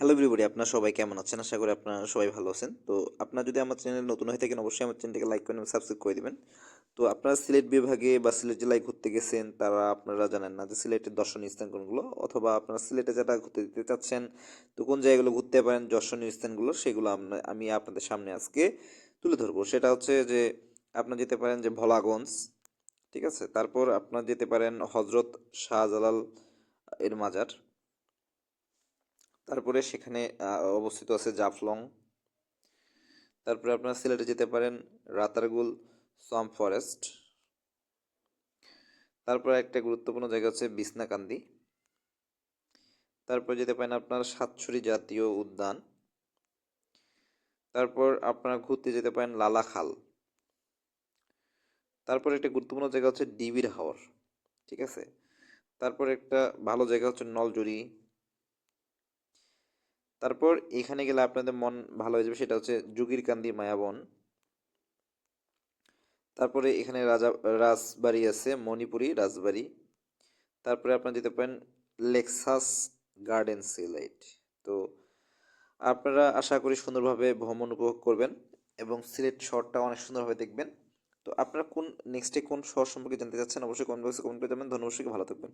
Hello everybody আপনারা সবাই কেমন আছেন? আশা করি আপনারা সবাই ভালো আছেন। তো আপনারা যদি আমার চ্যানেল নতুন হয়ে থাকেন, অবশ্যই আমার চ্যানেলটিকে লাইক করেন সাবস্ক্রাইব করে দিবেন। তো আপনারা সিলেট বিভাগে বা সিলেট জেলায় ঘুরতে গেছেন, তারা আপনারা জানেন না যে সিলেটের দর্শনীয় স্থান কোনগুলো অথবা আপনারা সিলেটে যেটা ঘুরতে দিতে চাচ্ছেন, তো কোন জায়গাগুলো ঘুরতে পারেন, দর্শনীয় স্থানগুলো, সেগুলো আমি আপনাদের সামনে আজকে তুলে ধরবো। সেটা হচ্ছে যে আপনারা যেতে পারেন যে ভোলাগঞ্জ, ঠিক আছে? তারপর আপনারা যেতে পারেন হজরত শাহজালাল এর মাজার তারপরে সেখানে অবস্থিত আছে জাফলং। তারপরে আপনারা সিলেটে যেতে পারেন রাতারগুল সোয়াম্প ফরেস্ট। তারপরে একটা গুরুত্বপূর্ণ জায়গা হচ্ছে বিছনাকান্দি। তারপর যেতে পারেন আপনার সাতছড়ি জাতীয় উদ্যান। তারপর আপনারা ঘুরতে যেতে পারেন লালাখাল। তারপর একটা গুরুত্বপূর্ণ জায়গা হচ্ছে ডিবির হাওর, ঠিক আছে? তারপর একটা ভালো জায়গা হচ্ছে নলজুরি। তারপর এখানে গেলে আপনাদের মন ভালো হয়ে যাবে, সেটা হচ্ছে যুগিরকান্দি মায়াবন তারপরে এখানে রাজা, রাজবাড়ি আছে, মণিপুরি রাজবাড়ি। তারপরে আপনারা যেতে পারেন লেক্সাস গার্ডেন সিলেট। তো আপনারা আশা করি সুন্দরভাবে ভ্রমণ উপভোগ করবেন এবং সিলেট শহরটা অনেক সুন্দরভাবে দেখবেন। তো আপনারা কোন নেক্সটে কোন শহর সম্পর্কে জানতে চাচ্ছেন, অবশ্যই কমেন্ট বক্সে কমেন্ট করে যাবেন ধন্যবাদ ভালো থাকবেন।